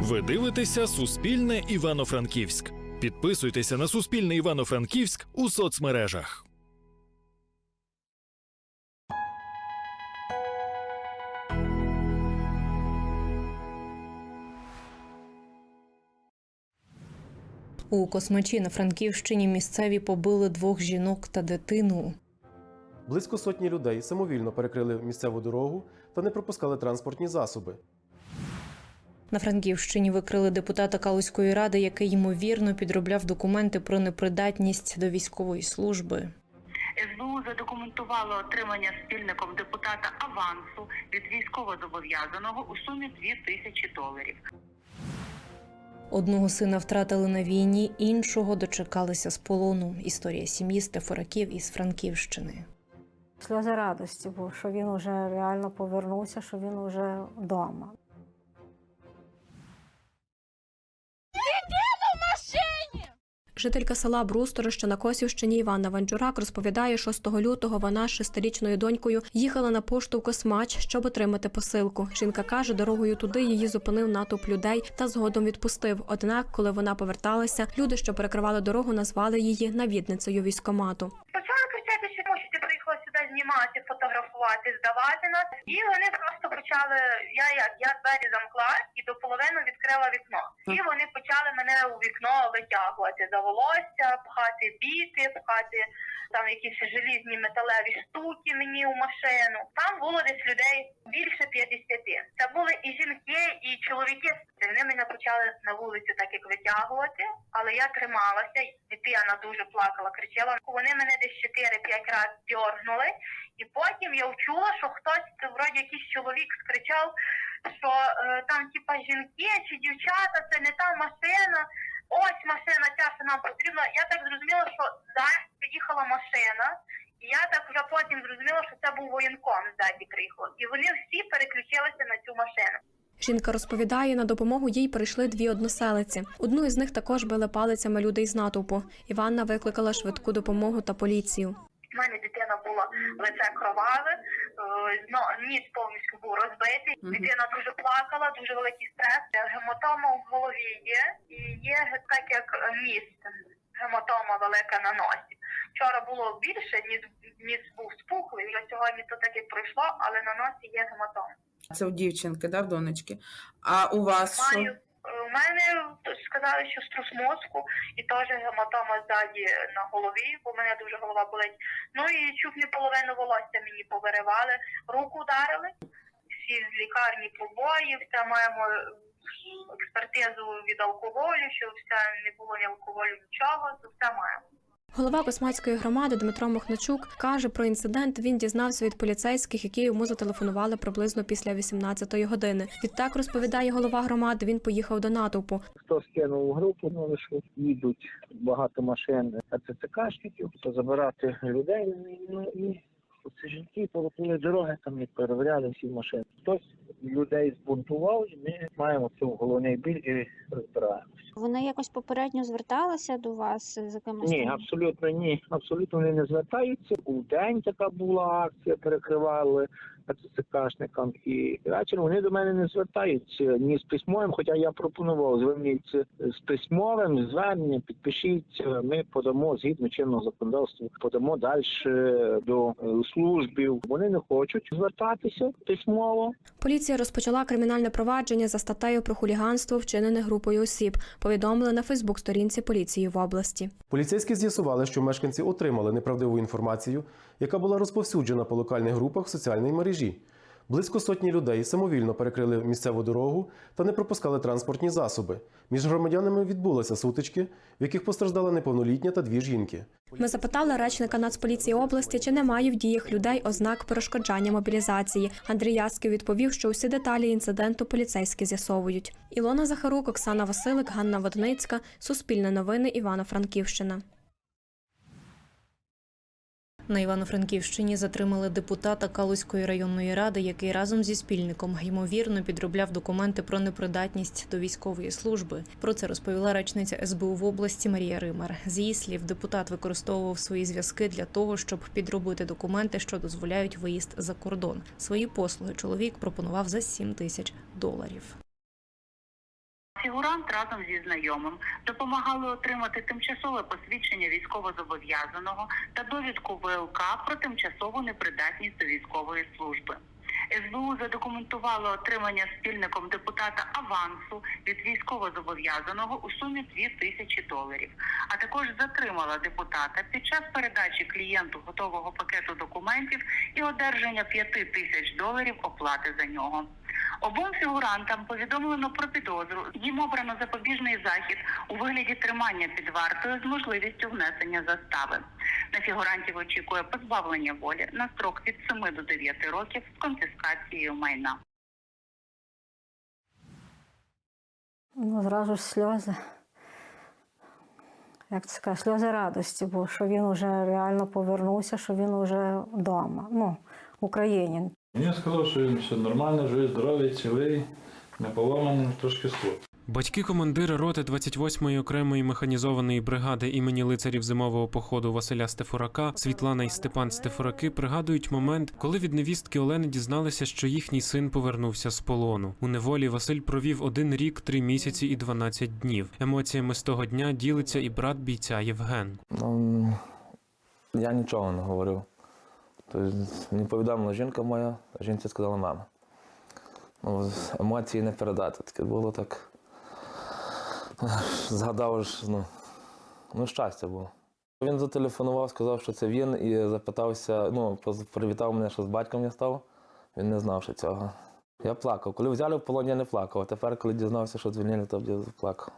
Ви дивитеся Суспільне Івано-Франківськ. Підписуйтеся на Суспільне Івано-Франківськ у соцмережах. У Космачі на Франківщині місцеві побили двох жінок та дитину. Близько сотні людей самовільно перекрили місцеву дорогу та не пропускали транспортні засоби. На Франківщині викрили депутата Калузької ради, який ймовірно підробляв документи про непридатність до військової служби. СБУ задокументувало отримання спільником депутата авансу від військовозобов'язаного у сумі 2 тисячі доларів. Одного сина втратили на війні, іншого дочекалися з полону. Історія сім'ї Стефораків із Франківщини. Сльози радості, бо що він вже реально повернувся, що він вже вдома. Жителька села Брустори, що на Косівщині Іванна Ванджурак, розповідає, 6 лютого вона з шестирічною донькою їхала на пошту в Космач, щоб отримати посилку. Жінка каже, дорогою туди її зупинив натовп людей та згодом відпустив. Однак, коли вона поверталася, люди, що перекривали дорогу, назвали її навідницею військомату. Почали кричати, що що приїхала сюди знімати, фотографувати, здавати нас. І вони просто почали. Я як я двері замкла і до половини відкрила вікно. І вони почали мене у вікно витягувати за волосся, пхати біти, пхати там якісь желізні металеві штуки мені у машину. Там було десь людей більше 50. Це були і жінки, і чоловіки. Вони мене почали на вулицю так як витягувати, але я трималася. Дитина дуже плакала, кричала. Вони мене десь 4-5 разів дьорнули, і потім я вчула, що хтось це вроді якийсь чоловік скричав, що е, там типа жінки чи дівчата, це не та машина. Ось машина ця, що нам потрібна. Я так зрозуміла, що зараз приїхала машина, і я так вже потім зрозуміла, що це був воєнком ззаді приїхав. І вони всі переключилися на цю машину. Жінка розповідає, на допомогу їй прийшли дві односелиці. Одну із них також били палицями людей з натовпу. Іванна викликала швидку допомогу та поліцію. У мене дитина була лице кроваве, е, но- ніс повністю був розбитий. Дитина дуже плакала, дуже великий стрес. Гематома в голові є і є так як е, ніс. Гематома велика на носі. Вчора було більше, ніс, ніс був спухлий. Вже сьогодні то так і пройшло, але на носі є гематома. Це у дівчинки, да, в донечки. А у вас? Маю е, у мене сказали, що струс мозку і теж гематома ззаді на голові, бо мене дуже голова болить. Ну і чуть половину волосся мені повиривали, руку ударили. Всі з лікарні побої, все маємо експертизу від алкоголю, що все не було ні алкоголю, нічого, то все маємо. Голова Космацької громади Дмитро Мохначук каже про інцидент. Він дізнався від поліцейських, які йому зателефонували приблизно після 18-ї години. Відтак розповідає голова громади. Він поїхав до натовпу. хто скинув групу, ну лише їдуть багато машин АЦЦКшників, хто забирати людей. Ну і ці жінки полотили дороги, там і перевіряли всі машини. Хтось людей збунтував, і ми маємо цю головний біль і розбираємося. Вони якось попередньо зверталися до вас з якимось Ні, абсолютно ні. Абсолютно вони не звертаються. У день така була акція, перекривали АЦЦКшникам, і ввечері вони до мене не звертаються ні з письмовим, хоча я пропонував зверніться з письмовим зверненням, підпишіть, ми подамо згідно чинного законодавства, подамо далі до е, службів. Вони не хочуть звертатися письмово. Поліція розпочала кримінальне провадження за статтею про хуліганство, вчинене групою осіб. Повідомили на Фейсбук-сторінці поліції в області. Поліцейські з'ясували, що мешканці отримали неправдиву інформацію, яка була розповсюджена по локальних групах в соціальній мережі. Близько сотні людей самовільно перекрили місцеву дорогу та не пропускали транспортні засоби. Між громадянами відбулися сутички, в яких постраждала неповнолітня та дві жінки. Ми запитали речника Нацполіції області, чи немає в діях людей ознак перешкоджання мобілізації. Андрій Ясків відповів, що усі деталі інциденту поліцейські з'ясовують. Ілона Захарук, Оксана Василик, Ганна Водницька, Суспільне новини, Івано-Франківщина. На Івано-Франківщині затримали депутата Калузької районної ради, який разом зі спільником ймовірно підробляв документи про непридатність до військової служби. Про це розповіла речниця СБУ в області Марія Римар. З її слів, депутат використовував свої зв'язки для того, щоб підробити документи, що дозволяють виїзд за кордон. Свої послуги чоловік пропонував за 7 тисяч доларів. Фігурант разом зі знайомим допомагали отримати тимчасове посвідчення військовозобов'язаного та довідку ВЛК про тимчасову непридатність до військової служби. СБУ задокументувало отримання спільником депутата авансу від військовозобов'язаного у сумі 2 тисячі доларів, а також затримала депутата під час передачі клієнту готового пакету документів і одержання 5 тисяч доларів оплати за нього. Обом фігурантам повідомлено про підозру. Їм обрано запобіжний захід у вигляді тримання під вартою з можливістю внесення застави. На фігурантів очікує позбавлення волі на строк від 7 до 9 років з конфіскацією майна. Ну, зразу ж сльози. Як це сказати, сльози радості, бо що він вже реально повернувся, що він вже вдома, ну, в Україні. Він сказав, що він все нормально, живий, здоровий, цілий, не поламаний, трошки слух. Батьки командира роти 28-ї окремої механізованої бригади імені лицарів зимового походу Василя Стефурака, Світлана і Степан Стефураки пригадують момент, коли від невістки Олени дізналися, що їхній син повернувся з полону. У неволі Василь провів один рік, три місяці і 12 днів. Емоціями з того дня ділиться і брат бійця Євген. Ну, я нічого не говорив. Тобто мені повідомила жінка моя, а жінці сказала мама. Ну, емоції не передати. Таке було так. Згадав, ну, ну, щастя було. Він зателефонував, сказав, що це він, і запитався, ну, привітав мене, що з батьком я став. Він не знав, що цього. Я плакав. Коли взяли в полон, я не плакав. А тепер, коли дізнався, що звільнили, то я заплакав.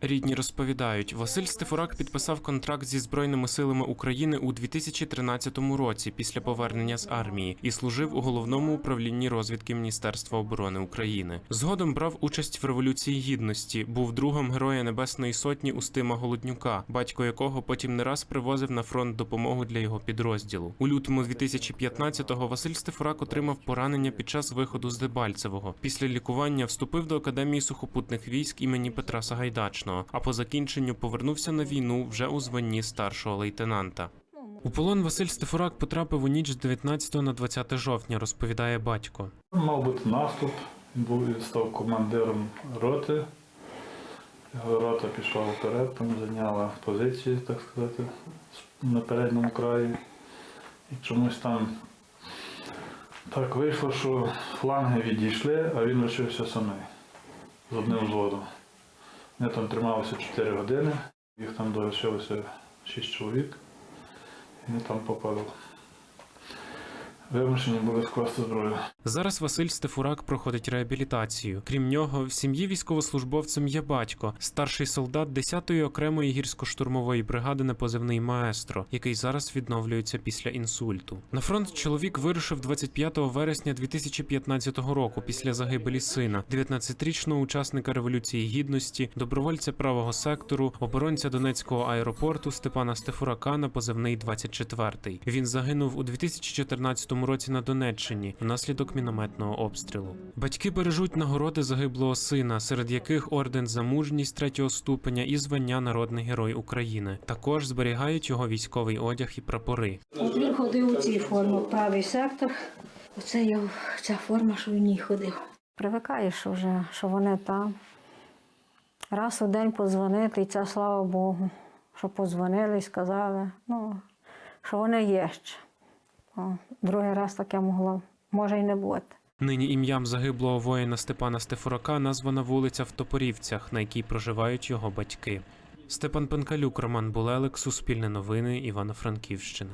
Рідні розповідають, Василь Стефурак підписав контракт зі Збройними силами України у 2013 році після повернення з армії і служив у головному управлінні розвідки Міністерства оборони України. Згодом брав участь в революції гідності, був другом Героя Небесної Сотні Устима Голоднюка, батько якого потім не раз привозив на фронт допомогу для його підрозділу. У лютому 2015-го Василь Стефурак отримав поранення під час виходу з Дебальцевого. Після лікування вступив до Академії сухопутних військ імені Петра Сагайдачного, а по закінченню повернувся на війну вже у званні старшого лейтенанта. У полон Василь Стефурак потрапив у ніч з 19 на 20 жовтня, розповідає батько. Мав бути наступ, він був став командиром роти. Його рота пішла вперед, там зайняла позиції, так сказати, на передньому краї. І чомусь там так вийшло, що фланги відійшли, а він лишився самий з одним взводом. Вони там трималися 4 години, їх там долишилося 6 чоловік, і вони там попали. Вимушені були скласти зброю. Зараз Василь Стефурак проходить реабілітацію. Крім нього, в сім'ї військовослужбовцем є батько, старший солдат 10-ї окремої гірсько-штурмової бригади на позивний маестро, який зараз відновлюється після інсульту. На фронт чоловік вирушив 25 вересня 2015 року після загибелі сина, 19-річного учасника революції гідності, добровольця правого сектору, оборонця Донецького аеропорту Степана Стефурака на позивний 24-й. Він загинув у 2014 році на Донеччині внаслідок мінометного обстрілу. Батьки бережуть нагороди загиблого сина, серед яких орден за мужність третього ступеня і звання Народний Герой України. Також зберігають його військовий одяг і прапори. От він ходив у цій формі, правий сектор. Оце його ця форма, що в ній ходив. Привикаєш вже, що вони там. Раз у день подзвонити, і це слава Богу, що подзвонили і сказали, ну, що вони є ще. Другий раз таке могло, може й не бути. Нині ім'ям загиблого воїна Степана Стефурака названа вулиця в Топорівцях, на якій проживають його батьки. Степан Пенкалюк, Роман Булелик, Суспільне новини, Івано-Франківщина.